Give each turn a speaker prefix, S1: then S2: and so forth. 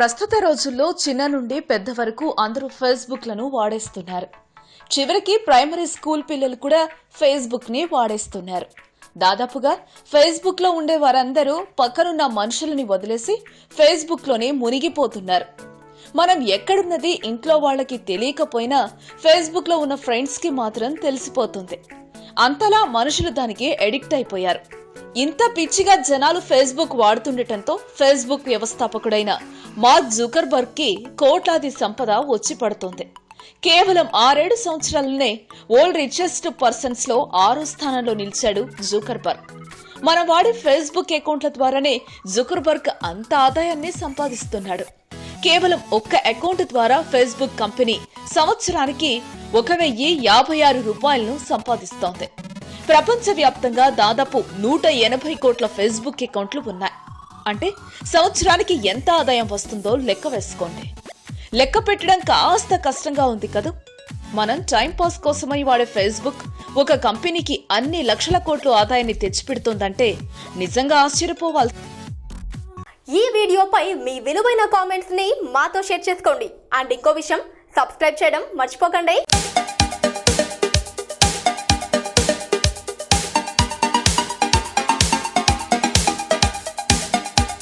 S1: ప్రస్తుత రోజుల్లో చిన్న నుండి పెద్ద వరకు అందరూ ఫేస్బుక్లను వాడేస్తున్నారు. చివరికి ప్రైమరీ స్కూల్ పిల్లలు కూడా ఫేస్బుక్ని వాడేస్తున్నారు. దాదాపుగా ఫేస్బుక్లో ఉండే వారందరూ పక్కనున్న మనుషులని వదిలేసి ఫేస్బుక్లోనే మునిగిపోతున్నారు. మనం ఎక్కడున్నది ఇంట్లో వాళ్ళకి తెలియకపోయినా ఫేస్బుక్లో ఉన్న ఫ్రెండ్స్కి మాత్రం తెలిసిపోతుంది. అంతలా మనుషులు దానికి ఎడిక్ట్ అయిపోయారు. ఇంత పిచ్చిగా జనాలు ఫేస్బుక్ వాడుతుండటంతో ఫేస్బుక్ వ్యవస్థాపకుడైన మార్క్ జూకర్బర్గ్కి కోట్లాది సంపద వచ్చి పడుతోంది. కేవలం ఆరేడు సంవత్సరాలనే ఓల్డ్ రిచెస్ట్ పర్సన్స్లో ఆరో స్థానంలో నిలిచాడు జూకర్బర్గ్. మనం వాడే ఫేస్బుక్ అకౌంట్ల ద్వారానే జుకర్బర్గ్ అంత ఆదాయాన్ని సంపాదిస్తున్నాడు. కేవలం ఒక్క అకౌంట్ ద్వారా ఫేస్బుక్ కంపెనీ సంవత్సరానికి ఒక వెయ్యి యాభై ఆరు రూపాయలను సంపాదిస్తోంది. ప్రపంచవ్యాప్తంగా దాదాపు నూట ఎనభై కోట్ల ఫేస్బుక్ అకౌంట్లు ఉన్నాయి. అంటే సంవత్సరానికి ఎంత ఆదాయం వస్తుందో లెక్క వేసుకోండి. లెక్క పెట్టడం కాస్త కష్టంగా ఉంది కదూ? మనం టైంపాస్ కోసమై వాడే ఫేస్బుక్ ఒక కంపెనీకి అన్ని లక్షల కోట్ల ఆదాయాన్ని తెచ్చిపెడుతోందంటే నిజంగా ఆశ్చర్యపోవాలి.
S2: ఈ వీడియోపై మీ విలువైన కామెంట్స్ని మాతో షేర్ చేసుకోండి. అండ్ ఇంకో విషయం సబ్స్క్రైబ్ చేయడం మర్చిపోకండి.